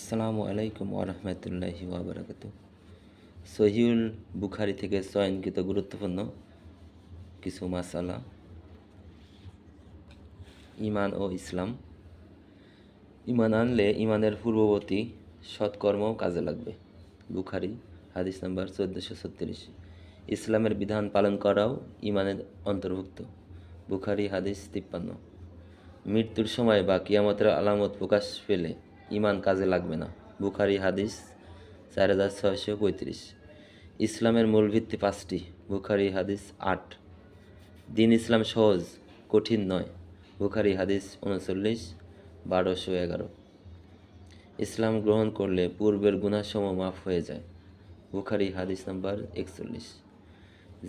আসসালামু আলাইকুম ওরহমতুল্লাহি ওবরাকাতু সহিউল বুখারি থেকে চয়নকৃত গুরুত্বপূর্ণ কিছু মাসালা। ইমান ও ইসলাম। ইমান আনলে ইমানের পূর্ববর্তী সৎকর্ম কাজে লাগবে। বুখারি, হাদিস নাম্বার চোদ্দোশো ছত্রিশ। ইসলামের বিধান পালন করাও ইমানের অন্তর্ভুক্ত। বুখারি, হাদিস তিপ্পান্ন। মৃত্যুর সময় বা কিয়ামতের আলামত প্রকাশ পেলে ইমান কাজে লাগবে না। বুখারি হাদিস, চার হাজার ছয়শো পঁয়ত্রিশ। ইসলামের মূল ভিত্তি পাঁচটি, বুখারি হাদিস আট। দিন ইসলাম সহজ, কঠিন নয়। বুখারি হাদিস উনচল্লিশ, বারোশো এগারো। ইসলাম গ্রহণ করলে পূর্বের গুণাসম মাফ হয়ে যায়। বুখারি হাদিস নাম্বার একচল্লিশ।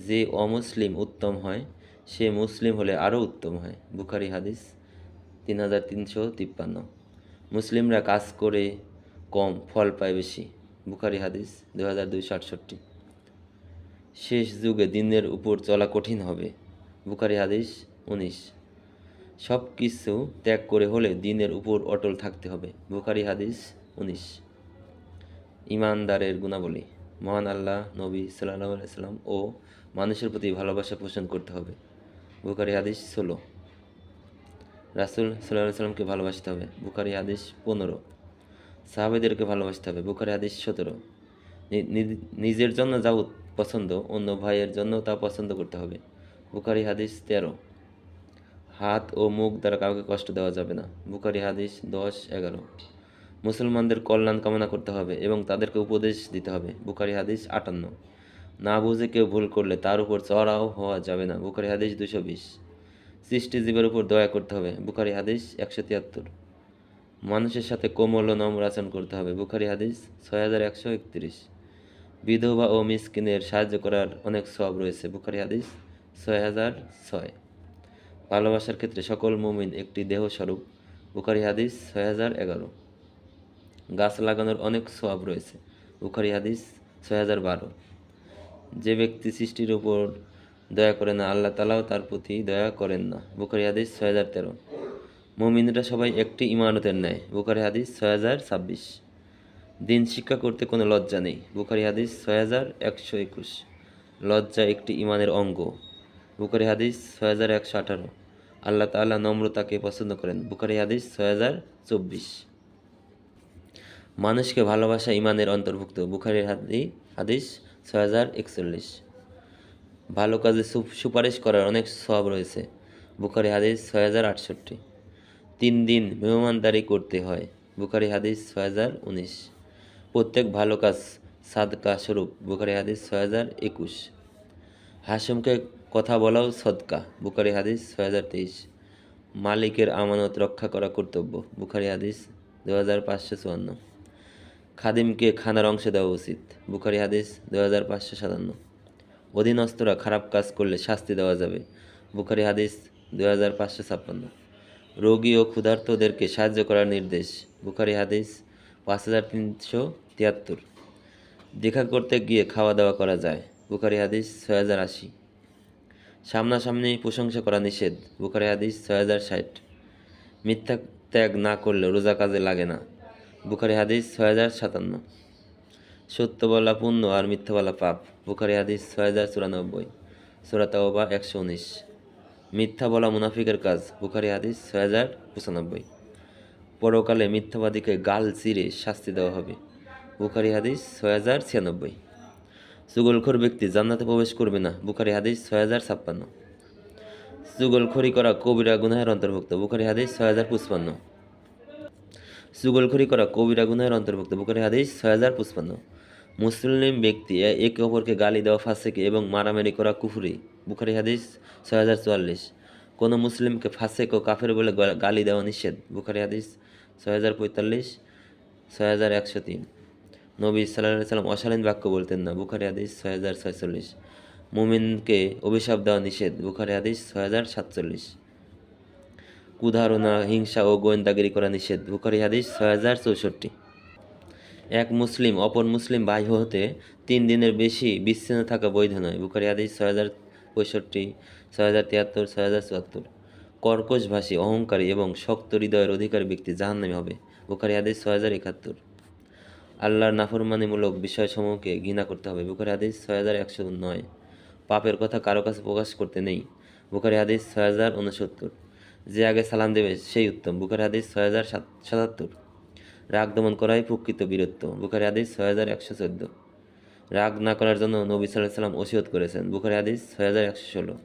যে অমুসলিম উত্তম হয়, সে মুসলিম হলে আরও উত্তম হয়। বুখারি হাদিস তিন হাজার তিনশো তিপ্পান্ন। মুসলিমরা কাজ করে কম, ফল পায় বেশি। বুখারি হাদিস দু হাজার দুইশো আটষট্টি। শেষ যুগে দিনের উপর চলা কঠিন হবে। বুখারি হাদিস উনিশ। সব কিছু ত্যাগ করে হলে দিনের উপর অটল থাকতে হবে। বুখারি হাদিস উনিশ। ইমানদারের গুণাবলী। মহান আল্লাহ, নবী সাল্লাহ সাল্লাম ও মানুষের প্রতি ভালোবাসা পোষণ করতে হবে। বুখারি হাদিস ষোলো। রাসুল সাল্লাহ সাল্লামকে ভালোবাসতে হবে। বুখারি হাদিস পনেরো। সাহাবেদেরকে ভালোবাসতে হবে। বুখারি হাদিস সতেরো। নিজের জন্য যা পছন্দ, অন্য ভাইয়ের জন্য তা পছন্দ করতে হবে। বুখারি হাদিস তেরো। হাত ও মুখ দ্বারা কাউকে কষ্ট দেওয়া যাবে না। বুখারি হাদিস দশ, এগারো। মুসলমানদের কল্যাণ কামনা করতে হবে এবং তাদেরকে উপদেশ দিতে হবে। বুখারি হাদিস আটান্ন। না বুঝে কেউ ভুল করলে তার উপর চড়াও হওয়া যাবে না। বুখারি হাদিস দুশো বিশ। সৃষ্টিজীবের উপর দয়া করতে হবে। বুখারি হাদিস একশো তিয়াত্তর। মানুষের সাথে কোমল ও নম্র আচরণ করতে হবে। বুখারি হাদিস ছয় হাজার একশো একত্রিশ। বিধবা ও মিসকিনের সাহায্য করার অনেক সব রয়েছে। বুখারি হাদিস ছয় হাজার ছয়। ভালোবাসার ক্ষেত্রে সকল মুমিন একটি দেহ স্বরূপ বুখারি হাদিস ছয় হাজার এগারো। গাছ লাগানোর অনেক সব রয়েছে। বুখারি হাদিস ছয় হাজার বারো। যে ব্যক্তি সৃষ্টির উপর দয়া করে না, আল্লাহ তালাও তার প্রতি দয়া করেন না। বুখারি হাদিস ছয় হাজার তেরো। মুমিনরা সবাই একটি ইমানতের ন্যায়। বুখারি হাদিস ছয় হাজার ছাব্বিশ। দিন শিক্ষা করতে কোনো লজ্জা নেই। বুখারি হাদিস ছয় হাজার একশো একুশ। লজ্জা একটি ইমানের অঙ্গ। বুখারি হাদিস ছয় হাজার একশো আঠারো। আল্লাহ তাআলা নম্রতাকে পছন্দ করেন। বুখারি হাদিস ছয় হাজার চব্বিশ। মানুষকে ভালোবাসা ইমানের অন্তর্ভুক্ত। বুখারির হাদি হাদিস ছয় হাজার একচল্লিশ। ভালো কাজে সুপারিশ করার অনেক সব রয়েছে। বুখারি হাদিস ছয় হাজার আটষট্টি। তিন দিন মেহমানদারি করতে হয়। বুখারি হাদিস ছয় হাজার উনিশ। প্রত্যেক ভালো কাজ সাদকা স্বরূপ। বুখারি হাদিস ছয় হাজার একুশ। হাসেমকে কথা বলাও সদকা। বুখারি হাদিস ছয় হাজার তেইশ। মালিকের আমানত রক্ষা করা কর্তব্য। বুখারি হাদিস দু হাজার পাঁচশো চুয়ান্ন। খাদিমকে খানার অংশ দেওয়া উচিত। বুখারি হাদিস দু হাজার পাঁচশো সাতান্ন। অধীনস্থরা খারাপ কাজ করলে শাস্তি দেওয়া যাবে। বুখারি হাদিস দু হাজার পাঁচশো ছাপ্পান্ন। রোগী ও ক্ষুধার্তদেরকে সাহায্য করার নির্দেশ। বুখারি হাদিস পাঁচ হাজার তিনশো তিয়াত্তর। দেখা করতে গিয়ে খাওয়া দাওয়া করা যায়। বুখারি হাদিস ছয় হাজার আশি। সামনাসামনি প্রশংসা করা নিষেধ। বুখারি হাদিস ছয় হাজার ষাট। মিথ্যা ত্যাগ না করলে রোজা কাজে লাগে না। বুখারি হাদিস ছয় হাজার সাতান্ন। সত্য বলা পুণ্য আর মিথ্যা বলা পাপ। বুখারি হাদিস ছয় হাজার চুরানব্বই সুরাতাওবা একশো উনিশ। মিথ্যা বলা মুনাফিকের কাজ, বুখারি হাদিস ছয় হাজার পঁচানব্বই। পরকালে মিথ্যাবাদীকে গাল চিরে শাস্তি দেওয়া হবে, বুখারি হাদিস ছয় হাজার ছিয়ানব্বই। সুগলখোর ব্যক্তি জান্নাতে প্রবেশ করবে না, বুখারি হাদিস ছয় হাজার ছাপ্পান্ন। সুগলখড়ি করা কবিরা গুনাহের অন্তর্ভুক্ত, বুখারি হাদিস ছয় হাজার পঁচপান্ন। সুগলখড়ি করা কবিরা গুনাহের অন্তর্ভুক্ত, বুখারি হাদিস ছয় হাজার পঁচপান্ন। মুসলিম ব্যক্তি একে অপরকে গালি দেওয়া ফাঁসেকে এবং মারামারি করা কুফুরি। বুখারি হাদিস ছয় হাজার চুয়াল্লিশ। কোনো মুসলিমকে ফাঁসেক ও কাফের বলে গালি দেওয়া নিষেধ। বুখারি হাদিস ছয় হাজার পঁয়তাল্লিশ, ছয় হাজার একশো তিন। নবী সাল্লাহ সাল্লাম অশালীন বাক্য বলতেন না। বুখারি হাদিস ছয় হাজার ছয়চল্লিশ। মুমিনকে অভিশাপ দেওয়া নিষেধ। বুখারি হাদিস ছয় হাজার সাতচল্লিশ। কুধারণা হিংসা ও গোয়েন্দাগিরি করা নিষেধ। বুখারি হাদিস ছয় হাজার চৌষট্টি। এক মুসলিম অপর মুসলিম ভাই হতে তিন দিনের বেশি বিচ্ছিন্ন থাকা বৈধ নয়। বুখারি হাদিস ছয় হাজার পঁয়ষট্টি, ছয় হাজার তিয়াত্তর, ছয় হাজার চুয়াত্তর। কর্কশভাষী, অহংকারী এবং শক্ত হৃদয়ের অধিকারী ব্যক্তি জাহান্নামী হবে। বুখারি হাদিস ছয় হাজার একাত্তর। আল্লাহর নাফরমানিমূলক বিষয়সমূহকে ঘৃণা করতে হবে। বুখারি হাদিস ছয় হাজার একশো নয়। পাপের কথা কারও কাছে প্রকাশ করতে নেই। বুখারি হাদিস ছয় হাজার উনসত্তর। যে আগে সালাম দেবে, সেই উত্তম। বুখারি হাদিস ছয় হাজার সাত সাতাত্তর। রাগ দমন করাই প্রকৃত বীরত্ব। বুখারি হাদিস ছয় হাজার একশো চোদ্দ। রাগ না করার জন্য নবী সাল্লাহ সাল্লাম ওসিয়ত করেছেন। বুখারি হাদিস ছয় হাজার একশো ষোলো।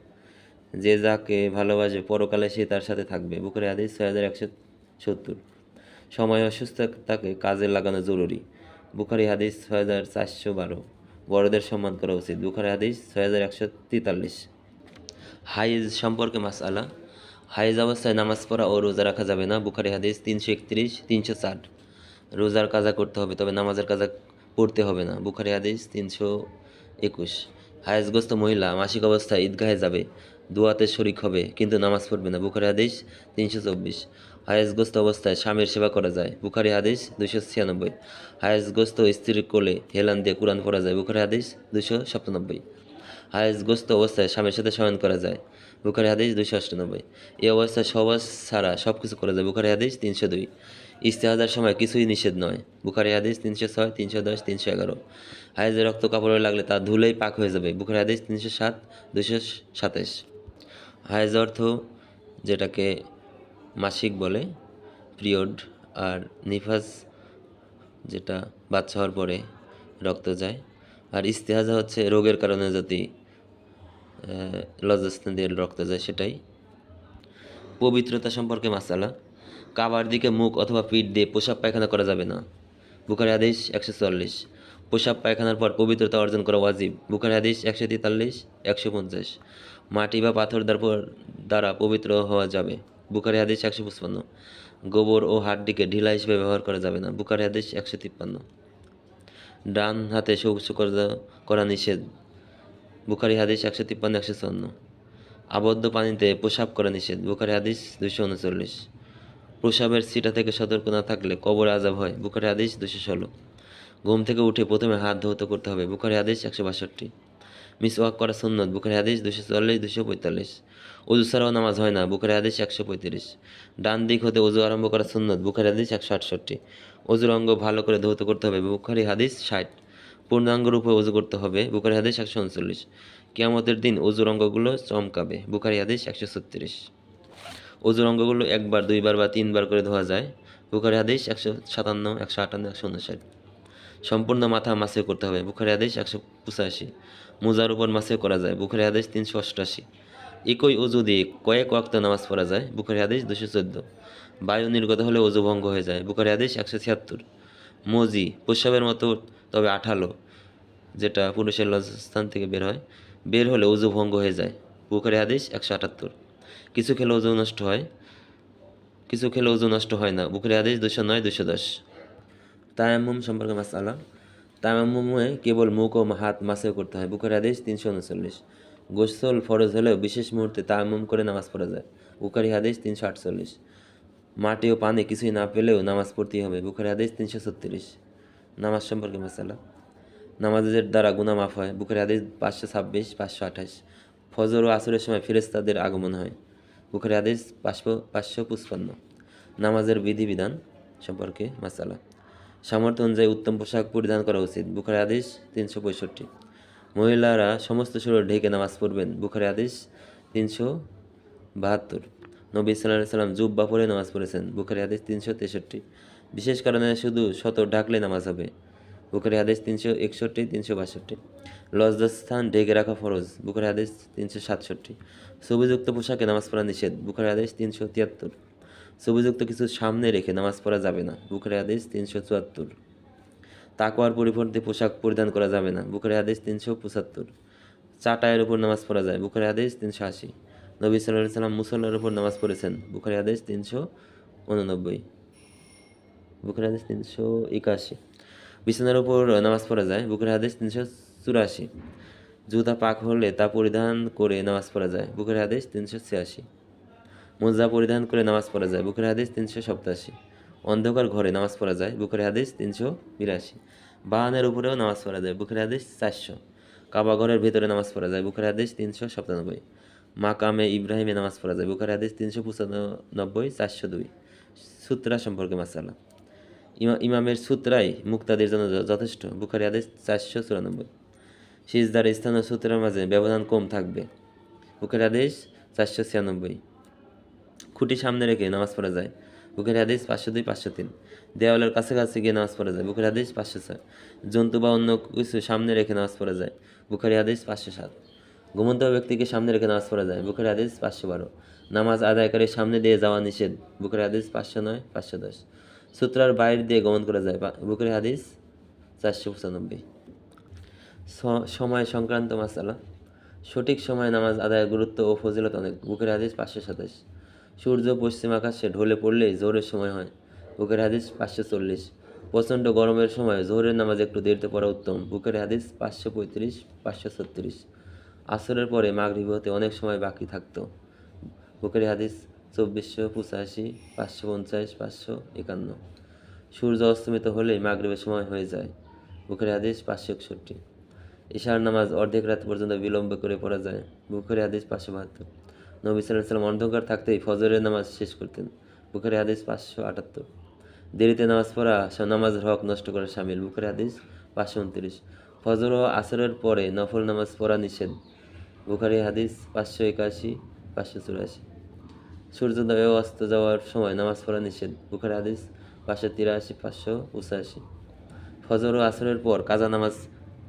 যে যাকে ভালোবাসে, পরকালে সে তার সাথে থাকবে। বুখারি হাদিস ছয় হাজার একশো সত্তর। সময় অসুস্থতাকে কাজে লাগানো জরুরি। বুখারি হাদিস ছয় হাজার চারশো বারো। বড়দের সম্মান করা উচিত। বুখারি হাদিস ছয় হাজার একশো তেতাল্লিশ। হাইজ সম্পর্কে মাসআলা। হাইজ অবস্থায় নামাজ পড়া ও রোজা রাখা যাবে না। বুখারি হাদিস তিনশো একত্রিশ, তিনশো ষাট। রোজার কাজা করতে হবে, তবে নামাজের কাজা পড়তে হবে না। বুখারি হাদিস তিনশো একুশ। হায়াসগ্রস্ত মহিলা মাসিক অবস্থায় ঈদগাহে যাবে, দোয়াতে শরিক হবে, কিন্তু নামাজ পড়বে না। বুখারি হাদিস তিনশো চব্বিশ। হায়েজগ্রস্ত অবস্থায় স্বামীর সেবা করা যায়, বুখারি হাদিস দুশো ছিয়ানব্বই। হায়াসগ্রস্ত স্ত্রীর কোলে হেলান দিয়ে কোরআন পড়া যায়, বুখারি হাদিস দুশো সাতানব্বই। হায়াসগ্রস্ত অবস্থায় স্বামীর সাথে শয়ন করা যায়, বুখারি হাদিস দুশো অষ্টানব্বই এই অবস্থায় সবাস ছাড়া সব কিছু করা যায়, বুখারি হাদিস তিনশো দুই। ইস্তেহাজার সময় কিছুই নিষেধ নয়। বুখারি হাদিস তিনশো ছয়, তিনশো দশ, তিনশো এগারো। হায়েজের রক্ত কাপড়ে লাগলে তা ধুলেই পাক হয়ে যাবে। বুখারি হাদিস তিনশো সাত দুশো সাতাশ হায়েজ অর্থ যেটাকে মাসিক বলে, পিরিয়ড আর নিফাস যেটা বাচ্চা হওয়ার পরে রক্ত যায়। আর ইস্তেহাজা হচ্ছে রোগের কারণে যদি লজ্জাস্থান দিয়ে রক্ত যায় সেটাই। পবিত্রতা সম্পর্কে মাসালা। কাবার দিকে মুখ অথবা পিঠ দিয়ে পোশাক পায়খানা করা যাবে না। বুখারি হাদিস একশো চল্লিশ পোশাক পায়খানার পর পবিত্রতা অর্জন করা ওয়াজিব। বুখারি হাদিস একশো তেতাল্লিশ, একশো পঞ্চাশ। মাটি বা পাথর দ্বার পর- দ্বারা পবিত্র হওয়া যাবে। বুখারি হাদিস একশো পঁচপান্ন। গোবর ও হাড্ডিকে ঢিলা হিসেবে ব্যবহার করা যাবে না। বুখারি হাদিস একশো তিপ্পান্ন। ডান হাতে শৌচ করা- নিষেধ। বুখারি হাদিস একশো তিপ্পান্ন, একশো চুয়ান্ন। আবদ্ধ পানিতে প্রসাব করা নিষেধ। বুখারি হাদিস দুশো উনচল্লিশ। প্রসাবের সিটা থেকে সতর্ক না থাকলে কবর আজাব হয়। বুখারি হাদিস দুশো ষোলো। ঘুম থেকে উঠে প্রথমে হাত ধৌত করতে হবে। বুখারি হাদিস একশো বাষট্টি। মিসওয়াক করা সুন্নত। বুখারি হাদিস দুশো চল্লিশ দুশো পঁয়তাল্লিশ। অজু ছাড়াও নামাজ হয় না। বুখারি আদেশ একশো পঁয়ত্রিশ। ডান দিক হতে অজু আরম্ভ করা সুন্নত। বুখারি হাদিস একশো আটষট্টি। অজুর অঙ্গ ভালো করে ধৌত করতে হবে। বুখারি হাদিস ষাট। পূর্ণাঙ্গ রূপে অজু করতে হবে। বুখারি হাদিস একশো উনচল্লিশ। কিয়ামতের দিন অজুর অঙ্গগুলো চমকাবে। বুখারি হাদিস একশো ছত্রিশ। অজুর অঙ্গগুলো একবার, দুইবার বা তিনবার করে ধোয়া যায়। বুখারি হাদিস একশো সাতান্ন, একশো আটান্ন, একশো উনষাট। সম্পূর্ণ মাথা মাসে করতে হবে। বুখারি হাদিস একশো পঁচাশি। মোজার উপর মাসে করা যায়। বুখারি হাদিস তিনশো অষ্টআশি। একই অজু দিয়ে কয়েক ওয়াক্ত নামাজ পড়া যায়। বুখারি হাদিস দুশো চোদ্দ। বায়ু নির্গত হলে অজু ভঙ্গ হয়ে যায়। বুখারি হাদিস একশো ছিয়াত্তর। মজি প্রস্রাবের মতো, তবে আঠালো, যেটা পুরুষের লজ্জাস্থান থেকে বের হয়। বের হলে অজু ভঙ্গ হয়ে যায়। বুখারি হাদিস একশো আটাত্তর। কিছু খেলে ওজু নষ্ট হয়, কিছু খেলে ওজু নষ্ট হয় না। বুকের আদেশ দুশো নয় দুশো দশ। তায়াম্মুম সম্পর্কে মাসালা তায়াম্মুমে কেবল মুখ ও হাত মাসেও করতে হয়। বুকের আদেশ তিনশো উনচল্লিশ। গোসল ফরজ হলেও বিশেষ মুহূর্তে তায়াম্মুম করে নামাজ পড়া যায়। বুখারি হাদিস তিনশো আটচল্লিশ। মাটি ও পানি কিছুই না পেলেও নামাজ পড়তেই হবে। বুখারি হাদিস তিনশো ছত্রিশ। নামাজ সম্পর্কে মাসালা নামাজের দ্বারা গুনাহ মাফ হয়। বুখারি হাদিস পাঁচশো ছাব্বিশ, পাঁচশো আঠাশ। ফজর ও আসরের সময় ফেরেস্তাদের আগমন হয়। বুখারি হাদিস পাঁচশো পাঁচশো পুষ্পান্ন নামাজের বিধিবিধান সম্পর্কে মাসালা। সামর্থ্য অনুযায়ী উত্তম পোশাক পরিধান করা উচিত। বুখারি হাদিস তিনশো পঁয়ষট্টি। মহিলারা সমস্ত শরীর ঢেকে নামাজ পড়বেন। বুখারি হাদিস তিনশো বাহাত্তর। নবী সাল্লাহ সাল্লাম জুব্বা পরে নামাজ পড়েছেন। বুখারি হাদিস তিনশো তেষট্টি। বিশেষ কারণে শুধু শত ঢাকলে নামাজ হবে। বুখারি হাদিস তিনশো একষট্টি, তিনশো বাষট্টি। লজ্জাস্থান ঢেকে রাখা ফরজ বুখারি হাদিস তিনশো সাতষট্টি। ছবিযুক্ত পোশাকে নামাজ পড়া নিষেধ বুখারি হাদিস তিনশো তিয়াত্তর। ছবিযুক্ত কিছু সামনে রেখে নামাজ পড়া যাবে না বুখারি হাদিস তিনশো চুয়াত্তর। তাকওয়ার পরিবর্তে পোশাক পরিধান করা যাবে না বুখারি হাদিস তিনশো পঁচাত্তর। চাটায়ের উপর নামাজ পড়া যায় বুখারি হাদিস তিনশো আশি। নবী সাল্লাহ সাল্লাম মুসল্লার উপর নামাজ পড়েছেন বুখারি হাদিস তিনশো উননব্বই। বুখারি হাদিস তিনশো একাশি। বিছানার উপর নামাজ পড়া যায় বুখারি হাদিস তিনশো চুরাশি। জুতা পাক হলে তা পরিধান করে নামাজ পড়া যায়। বুখারি হাদিস তিনশো ছিয়াশি। মোজা পরিধান করে নামাজ পড়া যায়। বুখারি হাদিস তিনশো সপ্তাশি। অন্ধকার ঘরে নামাজ পড়া যায়। বুখারি হাদিস তিনশো বিরাশি। বাহানের উপরেও নামাজ পড়া যায়। বুখারি হাদিস চারশো। কাবা ঘরের ভিতরে নামাজ পড়া যায়। বুখারি হাদিস তিনশো সাতানব্বই। মাকামে ইব্রাহিমে নামাজ পড়া যায়। বুখারি হাদিস তিনশো পঁচানব্বই, চারশো দুই। সূত্রা সম্পর্কে মাসালা। ইমা- ইমামের সূত্রাই মুক্তাদের জন্য যথেষ্ট। বুখারি আদেশ চারশো চুরানব্বই। সিজদার স্থান ও সূত্রের মাঝে ব্যবধান কম থাকবে। বুখারি হাদিস চারশো ছিয়ানব্বই। খুঁটি সামনে রেখে নামাজ পড়া যায়। বুকের হাদিস পাঁচশো দুই, পাঁচশো তিন। দেওয়ালের কাছাকাছি গিয়ে নামাজ পড়া যায়। বুকের হাদিস পাঁচশো ছয়। জন্তু বা অন্য কিছু সামনে রেখে নামাজ পড়া যায়। বুখারি হাদিস পাঁচশো সাত। ঘুমন্ত ব্যক্তিকে সামনে রেখে নামাজ পড়া যায়। বুকের হাদিস পাঁচশো বারো। নামাজ আদায়কারী সামনে দিয়ে যাওয়া নিষেধ। বুকের হাদিস পাঁচশো নয়, পাঁচশো দশ। সূত্রার বাইরে দিয়ে গমন করা যায়। বুকের হাদিস চারশো পঁচানব্বই। সময় সংক্রান্ত মাসালা। সঠিক সময় নামাজ আদায়ের গুরুত্ব ও ফজিলত অনেক। বুকের হাদিস পাঁচশো সাতাশ। সূর্য পশ্চিম আকাশে ঢলে পড়লেই জোরের সময় হয়। বুকের হাদিস পাঁচশো চল্লিশ। প্রচণ্ড গরমের সময় জোহরের নামাজ একটু দেরিতে পড়া উত্তম। বুকের হাদিস পাঁচশো পঁয়ত্রিশ, পাঁচশো ছত্রিশ। আসরের পরে মাগরিব হতে অনেক সময় বাকি থাকতো। বুকের হাদিস চব্বিশশো পঁচাশি, পাঁচশো পঞ্চাশ, পাঁচশো একান্ন। সূর্য অস্তমিত হলেই মাগরিবের সময় হয়ে যায়। বুকের হাদিস পাঁচশো একষট্টি। ঈশার নামাজ অর্ধেক রাত পর্যন্ত বিলম্ব করে পড়া যায়। বুখারি হাদিস পাঁচশো বাহাত্তর। নবী সাল্লাম অন্ধকার থাকতেই ফজরের নামাজ শেষ করতেন। বুখারি হাদিস পাঁচশো আটাত্তর। দেরিতে নামাজ পড়া নামাজের হক নষ্ট করা সামিল। বুখারি হাদিস পাঁচশো উনত্রিশ। ফজর ও আসরের পরে নফল নামাজ পড়া নিষেধ। বুখারি হাদিস পাঁচশো একাশি, পাঁচশো চুরাশি। সূর্যোদয় ও অস্ত যাওয়ার সময় নামাজ পড়া নিষেধ। বুখারি হাদিস পাঁচশো তিরাশি, পাঁচশো পঁচাশি ফজর ও আসরের পর কাজা নামাজ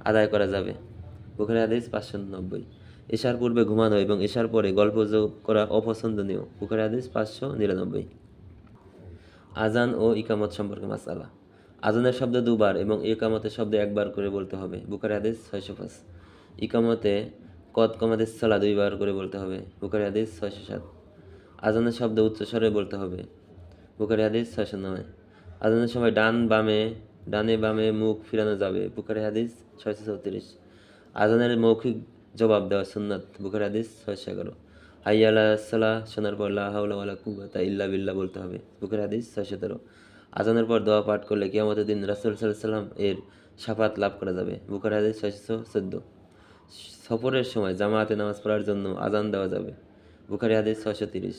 আদায় করা যাবে। বুখারি হাদিস পাঁচশো নব্বই। এশার পূর্বে ঘুমানো এবং এশার পরে গল্প যোগ করা অপছন্দনীয়। বুখারি হাদিস পাঁচশো নিরানব্বই। আজান ও ইকামত সম্পর্কে মাসালা। আজানের শব্দ দুবার এবং ইকামতের শব্দ একবার করে বলতে হবে। বুখারি হাদিস ছয়শো পাঁচ। ইকামতে কদ কমাদের সালা দুইবার করে বলতে হবে। বুখারি হাদিস ছয়শো সাত। আজানের শব্দ উচ্চস্বরে বলতে হবে। বুখারি হাদিস ছয়শো নয়। আজানের সময় ডান বামে, ডানে বামে মুখ ফিরানো যাবে। বুখারি হাদিস ছয়শো চৌত্রিশ আজানের মৌখিক জবাব দেওয়া সুন্নাত বুখারি হাদিস ছয়শো এগারো। সালাহ শোনার পর কুওয়াতা ইল্লা বিল্লাহ বলতে হবে। বুখারি হাদিস ছয়শো তেরো। আজানের পর দোয়া পাঠ করলে কিয়ামতের দিন রাসূল সাল্লাম এর সাফাত লাভ করা যাবে। বুখারি হাদিস ছয়শো চোদ্দ। সফরের সময় জামায়াতে নামাজ পড়ার জন্য আজান দেওয়া যাবে। বুখারি হাদিস ছয়শো তিরিশ।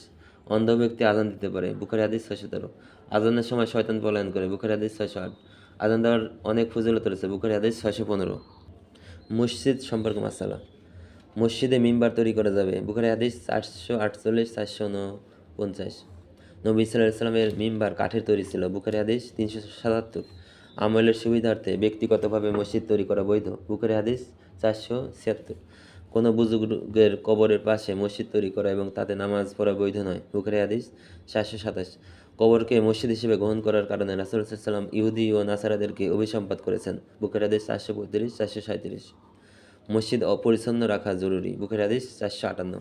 অন্ধ ব্যক্তি আজান দিতে পারে। বুখারি হাদিস ছয়শো তেরো। আজানের সময় শয়তান পলায়ন করে। বুখারি হাদিস ছয়শো আট। আজান দেওয়ার অনেক ফজিলত রয়েছে, বুখারি হাদিস ছয়শো পনেরো। মসজিদ সম্পর্কে মাসালা। মসজিদে মিম্বার তৈরি করা যাবে, বুখারি হাদিস চারশো আটচল্লিশ, চারশো পঞ্চাশ নবী সাল্লাহ সাল্লামের মিম্বার কাঠের তৈরি ছিল, বুখারি হাদিস তিনশো সাতাত্তর। আমলের সুবিধার্থে ব্যক্তিগতভাবে মসজিদ তৈরি করা বৈধ, বুখারি হাদিস চারশো ছিয়াত্তর। কোনো বুজুর্গের কবরের পাশে মসজিদ তৈরি করা এবং তাতে নামাজ পড়া বৈধ নয়, বুখারি হাদিস চারশো সাতাশ। কবরকে মসজিদ হিসেবে গ্রহণ করার কারণে রাসুল সাল্লাম ইহুদি ও নাসারাদেরকে অভিসম্পাত করেছেন। বুকের হাদিস চারশো পঁয়ত্রিশ চারশো সাঁত্রিশ মসজিদ অপরিচ্ছন্ন রাখা জরুরি। বুখারি হাদিস চারশো আটান্ন।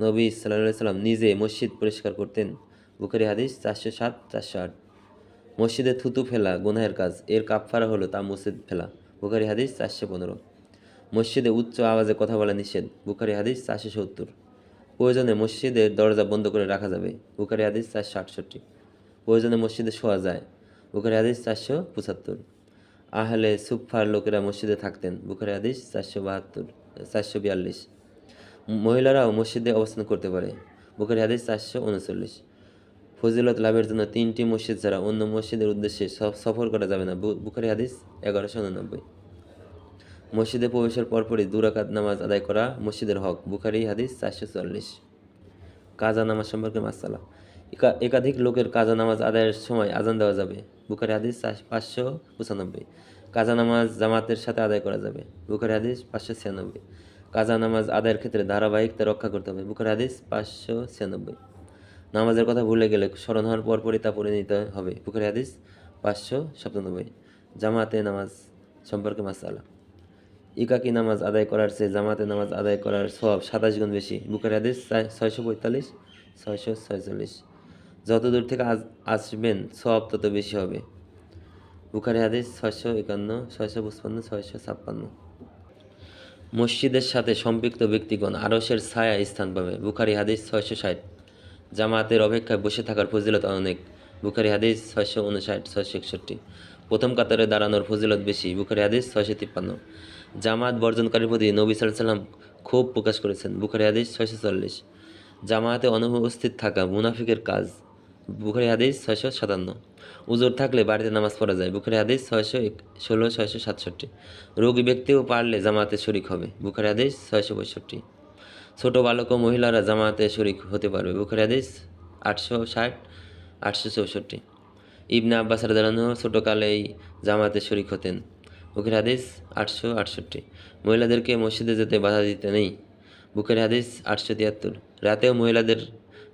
নবী সাল্লাহ সাল্লাম নিজে মসজিদ পরিষ্কার করতেন। বুখারি হাদিস চারশো সাত, চারশো আট। মসজিদে থুতু ফেলা গুনাহের কাজ। এর কাপফারা হলো তা মসজিদ ফেলা। বুখারি হাদিস চারশো পনেরো। মসজিদে উচ্চ আওয়াজে কথা বলা নিষেধ। বুখারি হাদিস চারশো সত্তর। প্রয়োজনে মসজিদের দরজা বন্ধ করে রাখা যাবে। বুখারি হাদিস চারশো আটষট্টি। প্রয়োজনে মসজিদে শোয়া যায়। বুখারি হাদিস চারশো পঁচাত্তর। আহলে সুফার লোকেরা মসজিদে থাকতেন। বুখারি হাদিস চারশো বাহাত্তর, চারশো বিয়াল্লিশ। মহিলারাও মসজিদে অবস্থান করতে পারে। বুখারি হাদিস চারশো উনচল্লিশ। ফজিলত লাভের জন্য তিনটি মসজিদ ছাড়া অন্য মসজিদের উদ্দেশ্যে সফ- সফর করা যাবে না। বুখারি হাদিস এগারোশো উননব্বই। মসজিদে প্রবেশের পরপরই দুরাকাত নামাজ আদায় করা মসজিদের হক। বুখারি হাদিস চারশো চল্লিশ। কাজা নামাজ সম্পর্কে মাসালা। একাধিক লোকের কাজা নামাজ আদায়ের সময় আজান দেওয়া যাবে। বুখারি হাদিস পাঁচশো পঁচানব্বই। কাজা নামাজ জামাতের সাথে আদায় করা যাবে। বুখারি হাদিস পাঁচশো ছিয়ানব্বই। কাজা নামাজ আদায়ের ক্ষেত্রে ধারাবাহিকতা রক্ষা করতে হবে। বুখারি হাদিস পাঁচশো ছিয়ানব্বই। নামাজের কথা ভুলে গেলে স্মরণ হওয়ার পরপরই তা পড়ে নিতে হবে। বুখারি হাদিস পাঁচশো সাতানব্বই। জামাতে নামাজ সম্পর্কে মাসালা। একাকী নামাজ আদায় করার চেয়ে জামাতে নামাজ আদায় করার সব সাতাশ গুণ বেশি। বুখারি হাদিস ছয়শো পঁয়তাল্লিশ, ছয়শো ছয়চল্লিশ। যত দূর থেকে আস আসবেন সব তত বেশি হবে। বুখারি হাদিস ছয়শো একান্ন, ছয়শো পঁচপান্ন, ছয়শো ছাপ্পান্ন। মসজিদের সাথে সম্পৃক্ত ব্যক্তিগণ আরসের ছায়া স্থান পাবে। বুখারি হাদিস ছয়শো ষাট। জামাতের অপেক্ষায় বসে থাকার ফজিলত অনেক। বুখারি হাদিস ছয়শো উনষাট, ছয়শো একষট্টি। প্রথম কাতারে দাঁড়ানোর ফজিলত বেশি। বুখারি হাদিস ছয়শো তিপ্পান্ন। জামাত বর্জনকারীর প্রতি নবী সাল্লাম ক্ষোভ প্রকাশ করেছেন। বুখারি হাদিস ছয়শো চল্লিশ। জামাতে অনুপস্থিত থাকা মুনাফিকের কাজ বুখারি হাদিস ছয়শো সাতান্ন। উজোর থাকলে বাড়িতে নামাজ পড়া যায়। বুখারি হাদিস ছয়শো ষোলো, ছয়শো সাতষট্টি। রোগী ব্যক্তিও পারলে জামাতে শরিক হবে। বুখারি হাদিস ছয়শো পঁয়ষট্টি। ছোটো বালক ও মহিলারা জামাতে শরিক হতে পারবে। বুখারি হাদিস আটশো ষাট, আটশো চৌষট্টি। ইবনে আব্বাস রাদালানহ ছোটোকালেই জামাতে শরিক হতেন। বুকের হাদিস আটশো আটষট্টি। মহিলাদেরকে মসজিদে যেতে বাধা দিতে নেই। বুকের হাদিস আটশো তিয়াত্তর। রাতেও মহিলাদের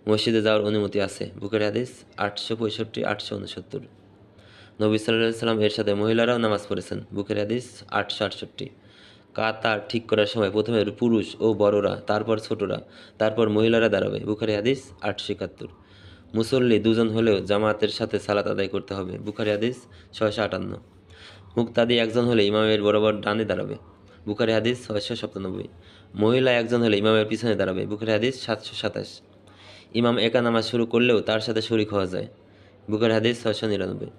মসজিদে যাওয়ার অনুমতি আছে। বুকের হাদিস আটশো পঁয়ষট্টি, আটশো উনসত্তর। নবী সাল্লাহ সাল্লাম এর সাথে মহিলারাও নামাজ পড়েছেন। বুকের হাদিস আটশো আটষট্টি। কাতার ঠিক করার সময় প্রথমে পুরুষ ও বড়রা, তারপর ছোটরা, তারপর মহিলারা দাঁড়াবে। বুখারি হাদিস আটশো একাত্তর। মুসল্লি দুজন হলেও জামাতের সাথে সালাত আদায় করতে হবে। বুখারি হাদিস ছয়শো আটান্ন। মুক্তাদি একজন হলে ইমামের বরাবর ডানে দাঁড়াবে। বুখারি হাদিস ছয়শো সাতানব্বই। মহিলা একজন হলে ইমামের পিছনে দাঁড়াবে। বুখারি হাদিস সাতশো সাতাশ। ইমাম একা নামাজ শুরু করলেও তার সাথে শরিক হওয়া যায়। বুকের হাদিস ছয়শো নিরানব্বই।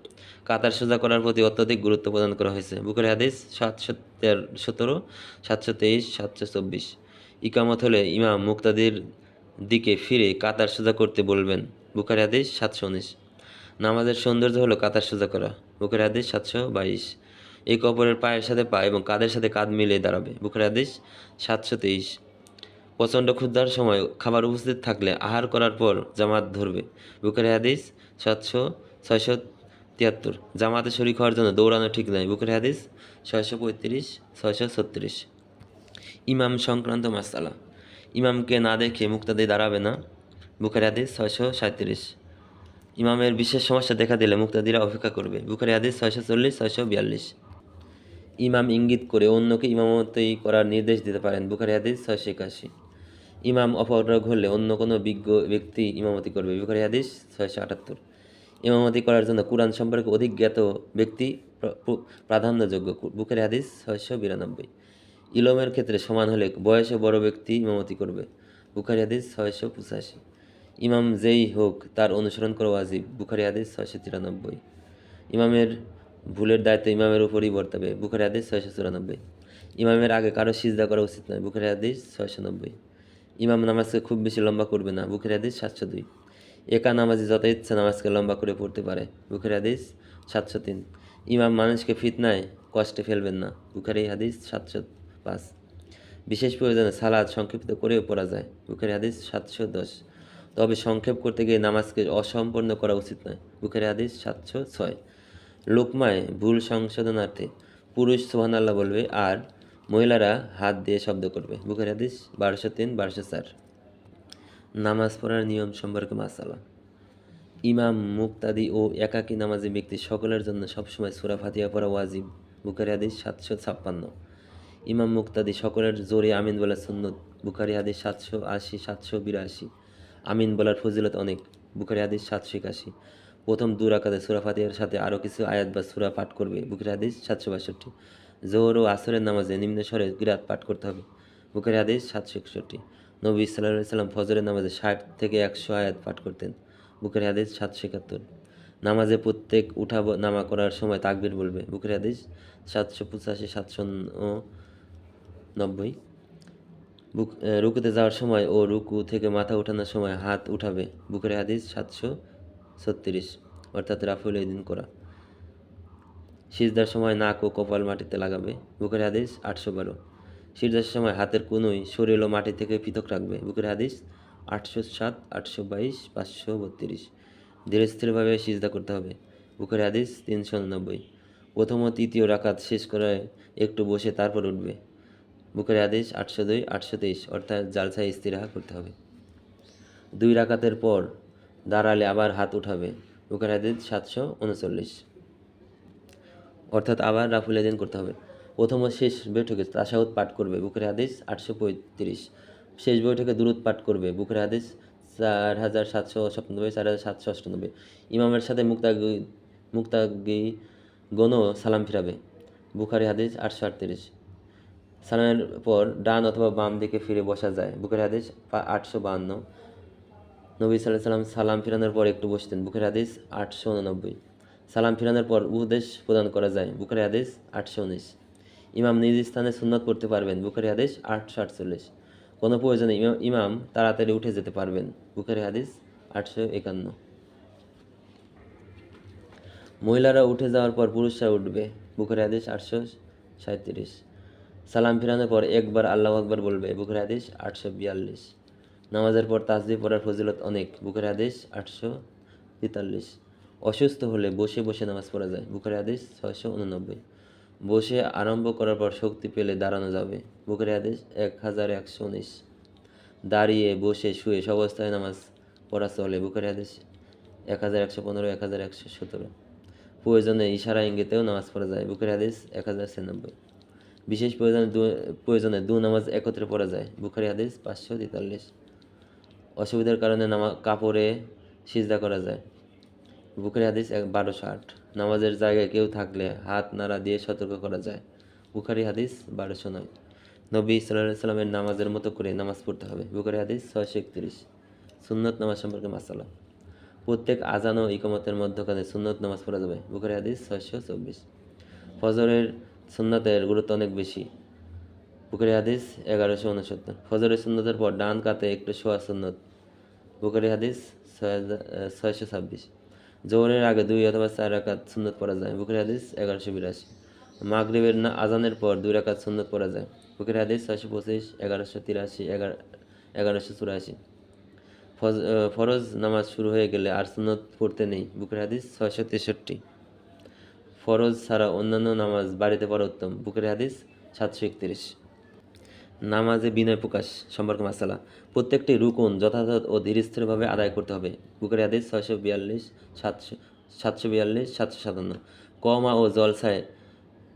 কাতার সোজা করার প্রতি অত্যধিক গুরুত্ব প্রদান করা হয়েছে। বুকের হাদিস সাতশো তেরো সতেরো, সাতশো তেইশ, সাতশো চব্বিশ। ইকামত হলে ইমাম মুক্তাদির দিকে ফিরে কাতার সোজা করতে বলবেন। বুখারি হাদিস সাতশো উনিশ। নামাজের সৌন্দর্য হলো কাতার সোজা করা। বুকের হাদিস সাতশো বাইশ। এক অপরের পায়ের সাথে পা এবং কাঁধের সাথে কাঁধ মিলিয়ে দাঁড়াবে। বুখারি হাদিস সাতশো তেইশ। প্রচণ্ড ক্ষুদ্রার সময় খাবার উপস্থিত থাকলে আহার করার পর জামাত ধরবে। বুখারি হাদিস সাতশো ছয়শো তিয়াত্তর। জামাতে শরিক হওয়ার জন্য দৌড়ানো ঠিক নয়। বুখারি হাদিস ছয়শো পঁয়ত্রিশ, ছয়শো ছত্রিশ। ইমাম সংক্রান্ত মাসালা ইমামকে না দেখে মুক্তাদি দাঁড়াবে না। বুখারি হাদিস ছয়শো সাঁত্রিশ ইমামের বিশেষ সমস্যা দেখা দিলে মুক্তাদিরা অপেক্ষা করবে। বুখারি হাদিস ছয়শো চল্লিশ, ছয়শো বিয়াল্লিশ। ইমাম ইঙ্গিত করে অন্যকে ইমামতি করার নির্দেশ দিতে পারেন। বুখারি হাদিস ছয়শো একাশি। ইমাম অপরাগ হলে অন্য কোনো বিজ্ঞ ব্যক্তি ইমামতি করবে। বুখারি হাদিস ছয়শো আটাত্তর। ইমামতি করার জন্য কোরআন সম্পর্কে অধিক জ্ঞাত ব্যক্তি প্র- প্র- প্রাধান্যযোগ্য। বুখারি হাদিস ছয়শো বিরানব্বই। ইলমের ক্ষেত্রে সমান হলে বয়সে বড় ব্যক্তি ইমামতি করবে। বুখারি হাদিস ছয়শো পঁচাশি। ইমাম যেই হোক তার অনুসরণ করা ওয়াজিব। বুখারি হাদিস ছয়শো তিরানব্বই। ইমামের ভুলের দায়িত্ব ইমামের উপরই বর্তাবে। বুখারি হাদিস ছয়শো চুরানব্বই। ইমামের আগে কারও সিজদা করা উচিত নয়। বুখারি হাদিস ছয়শো নব্বই। ইমাম নামাজকে খুব বেশি লম্বা করবে না। বুখারি হাদিস সাতশো দুই। একা নামাজি যত ইচ্ছা নামাজকে লম্বা করে পড়তে পারে। বুখারি হাদিস সাতশো তিন। ইমাম মানুষকে ফিতনায় কষ্টে ফেলবেন না। বুখারি হাদিস সাতশো পাঁচ। বিশেষ প্রয়োজনে সালাদ সংক্ষিপ্ত করেও পড়া যায়। বুখারি হাদিস সাতশো দশ। তবে সংক্ষেপ করতে গিয়ে নামাজকে অসম্পূর্ণ করা উচিত নয়। বুখারি হাদিস সাতশো ছয়। লোকমায় ভুল সংশোধনার্থে পুরুষ সোহান আল্লাহ বলবে, আর মহিলারা হাত দিয়ে শব্দ করবে। বুখারি হাদিস, বারোশো তিন, বারোশো চার। নামাজ পড়ার নিয়ম সম্পর্কে মাসালা। ইমাম, মুক্তাদি ও একাকী নামাজি ব্যক্তি সকলের জন্য সবসময় সুরা ফাতিহা পড়া ওয়াজিব। বুখারি হাদিস, সাতশো ছাপ্পান্ন। ইমাম, মুক্তাদি সকলের জোরে আমিন বলার সুন্নত। বুখারি হাদিস, সাতশো আশি, সাতশো বিরাশি। আমিন বলার ফজিলত অনেক। বুখারি হাদিস, সাতশো একাশি। প্রথম দু রাকাতে সুরা ফাতিহার সাথে আরও কিছু আয়াত বা সুরা পাঠ করবে। বুখারি হাদিস, সাতশো বাষট্টি। জোহর ও আসরের নামাজে নিম্ন স্বরে কিরাত পাঠ করতে হবে। বুকের হাদিস সাতশো একষট্টি। নবী সাল্লাহ সাল্লাম ফজরের নামাজে ষাট থেকে একশো আয়াত পাঠ করতেন। বুকের হাদিস সাতশো একাত্তর। নামাজে প্রত্যেক উঠা নামা করার সময় তাকবির বলবে। বুকের হাদিস সাতশো পঁচাশি, সাতশো নব্বই। বুক রুকুতে যাওয়ার সময় ও রুকু থেকে মাথা ওঠানোর সময় হাত উঠাবে। বুকের হাদিস সাতশো ছত্রিশ। অর্থাৎ রাফুল দিন করা। সিজদার সময় নাক ও কপাল মাটিতে লাগাবে। বুকের হাদিস আটশো বারো। সিজদার সময় হাতের কোনোই শরীর ও মাটি থেকে পৃথক রাখবে। বুকের হাদিস আটশো সাত, আটশো বাইশ, পাঁচশো বত্রিশ। ধীরে স্থিরভাবে সিজদা করতে হবে। বুকের হাদিস তিনশো নব্বই। প্রথম ও তৃতীয় রাকাত শেষ করে একটু বসে তারপর উঠবে। বুকের আদেশ আটশো দুই, আটশো তেইশ, অর্থাৎ জালসায় ইস্তিরাহা করতে হবে। দুই রাকাতের পর দাঁড়ালে আবার হাত উঠাবে। বুকের আদেশ সাতশো উনচল্লিশ। অর্থাৎ আবার রাফুল এদিন করতে হবে। প্রথম ও শেষ বৈঠকে তাসাউদ পাঠ করবে বুকের হাদিস আটশো পঁয়ত্রিশ। শেষ বৈঠকে দূরত পাঠ করবে বুকের হাদিস চার হাজার সাতশো সাতানব্বই, চার হাজার সাতশো অষ্টানব্বই ইমামের সাথে মুক্তাগি মুক্তাগি গণও সালাম ফিরাবে বুখারি হাদিস আটশো আটত্রিশ। সালামের পর ডান অথবা বাম দিকে ফিরে বসা যায় বুকের হাদিস আটশো বাহান্ন। নবী সাল্লাহ সাল্লাম সালাম ফিরানোর পর একটু বসতেন বুকের হাদিস আটশো উননব্বই। সালাম ফিরানোর পর উপদেশ প্রদান করা যায়। বুখারি হাদিস আটশো উনিশ। ইমাম নিজ স্থানে সুন্নত করতে পারবেন। বুখারি হাদিস আটশো আটচল্লিশ। কোনো প্রয়োজনে ইমাম তাড়াতাড়ি উঠে যেতে পারবেন। বুখারি হাদিস আটশো একান্ন। মহিলারা উঠে যাওয়ার পর পুরুষরা উঠবে। বুখারি হাদিস আটশো সাঁত্রিশ সালাম ফিরানোর পর একবার আল্লাহ আকবার বলবে। বুখারি হাদিস আটশো বিয়াল্লিশ। নামাজের পর তাসবি পড়ার ফজিলত অনেক। বুখারি হাদিস আটশো তেতাল্লিশ। অসুস্থ হলে বসে বসে নামাজ পড়া যায়। বুখারি হাদিস ছয়শো উননব্বই। বসে আরম্ভ করার পর শক্তি পেলে দাঁড়ানো যাবে। বুখারি হাদিস এক হাজার একশো উনিশ। দাঁড়িয়ে বসে শুয়ে সব অবস্থায় নামাজ পড়া চলে। বুখারি হাদিস এক হাজার একশো পনেরো এক হাজার একশো সতেরো। প্রয়োজনে ইশারা ইঙ্গিতেও নামাজ পড়া যায়। বুখারি হাদিস এক হাজার ছিয়ানব্বই। বিশেষ প্রয়োজনে দু প্রয়োজনে দু নামাজ একত্রে পড়া যায়। বুখারি হাদিস পাঁচশো তেতাল্লিশ। অসুবিধার কারণে নামা, কাপড়ে সিজদা করা যায়। বুখারি হাদিস এক বারোশো আট। নামাজের জায়গায় কেউ থাকলে হাত নাড়া দিয়ে সতর্ক করা যায়। বুখারি হাদিস বারোশো নয়। নবী সাল্লাহ সাল্লামের নামাজের মতো করে নামাজ পড়তে হবে। বুখারি হাদিস ছয়শো একত্রিশ। সুন্নত নামাজ সম্পর্কে মাসালা। প্রত্যেক আজান ও ইকমতের মধ্যখানে সুন্নত নামাজ পড়া যাবে। বুখারি হাদিস ছয়শো চব্বিশ। ফজরের সুন্নতের গুরুত্ব অনেক বেশি। বুখারি হাদিস এগারোশো উনসত্তর। ফজরের সুন্নতের পর ডান কাতে একটু শোয়া সুন্নত। বুখারি হাদিস ছয়শো ছাব্বিশ। জোহরের আগে দুই অথবা চার রাকাত সুন্নত পড়া যায়। বুকের হাদিস এগারোশো বিরাশি। মাগরিবের না আজানের পর দুই রাকাত সুন্নত পড়া যায়। বুকের হাদিস ছয়শো পঁচিশ, এগারোশো তিরাশি, এগারো এগারোশো চুরাশি। ফরজ নামাজ শুরু হয়ে গেলে আর সুন্নত পড়তে নেই। বুকের হাদিস ছয়শো তেষট্টি। ফরজ ছাড়া অন্যান্য নামাজ বাড়িতে পড়া উত্তম। বুকের হাদিস সাতশো একত্রিশ। নামাজে বিনয় প্রকাশ সম্পর্কে মাসালা। প্রত্যেকটি রুকুন যথাযথ ও ধীরস্থিরভাবে আদায় করতে হবে। বুকের হাদিস ছয়শো বিয়াল্লিশ, সাতশো সাতশো বিয়াল্লিশ, সাতশো সাতান্ন। কমা ও জলসায়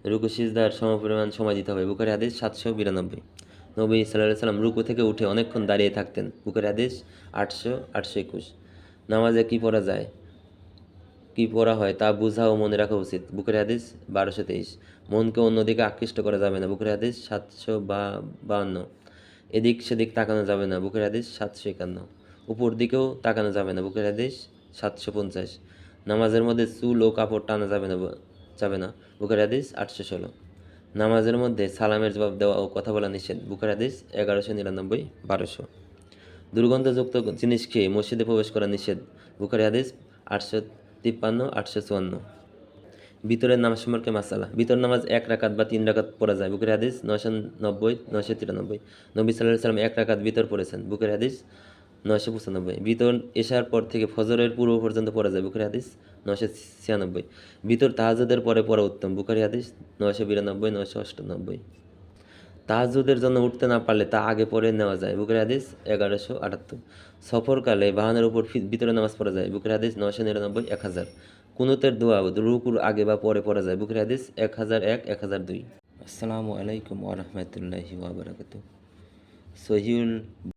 রুকু সিজদার সমপরিমাণ সময় দিতে হবে। বুকের হাদিস সাতশো বিরানব্বই। নবী সাল্লাহ সাল্লাম রুকু থেকে উঠে অনেকক্ষণ দাঁড়িয়ে থাকতেন। বুকের হাদিস আটশো আটশো একুশ। নামাজে কী পড়া যায়? কি পড়া হয় তা বোঝা ও মনে রাখা উচিত। বুকের হাদিস বারোশো তেইশ। মনকে অন্যদিকে আকৃষ্ট করা যাবে না। বুকের হাদিস সাতশো বা বাহান্ন। এদিক সেদিক তাকানো যাবে না। বুকের হাদিস সাতশো একান্ন। উপর দিকেও তাকানো যাবে না। বুকের হাদিস সাতশো পঞ্চাশ। নামাজের মধ্যে চুল ও কাপড় টানা যাবে না যাবে না। বুকের হাদিস আটশো ষোলো। নামাজের মধ্যে সালামের জবাব দেওয়া ও কথা বলা নিষেধ। বুকের হাদিস এগারোশো নিরানব্বই, বারোশো। দুর্গন্ধযুক্ত জিনিস খেয়ে মসজিদে প্রবেশ করা নিষেধ। বুখারি হাদিস আটশো তিপ্পান্ন, আটশো চুয়ান্ন। ভিতরের নামাজ সম্পর্কে মাসালা। ভিতর নামাজ এক রাকাত বা তিন রাকাত পড়া যায়। বুকের হাদিস নয়শো নব্বই, নয়শো তিরানব্বই। নবী সাল্লাহ সাল্লাম এক রাকাত ভিতর পড়েছেন। বুকের হাদিস নয়শো পঁচানব্বই। ভিতর এসার পর থেকে ফজরের পূর্ব পর্যন্ত পড়া যায়। বুকের হাদিস নয়শো ছিয়ানব্বই। ভিতর তাহাজুদের পরে পড়া উত্তম। বুখারি হাদিস নয়শো বিরানব্বই, নয়শো অষ্টানব্বই। তাহাজুদের জন্য উঠতে না পারলে তা আগে পরে নেওয়া যায়। বুকের হাদিস এগারোশো আটাত্তর। সফরকালে বাহানের উপর ভিতরে নামাজ পড়া যায়। বুকের হাদিস নশো নিরানব্বই এক হাজার। কুনুতের দোয়া রুকুর আগে বা পরে পড়া যায়। বুকের হাদিস এক হাজার এক এক হাজার দুই। আসসালামু আলাইকুম ওরহমতুল্লাহি ওবরাকাত সহিউল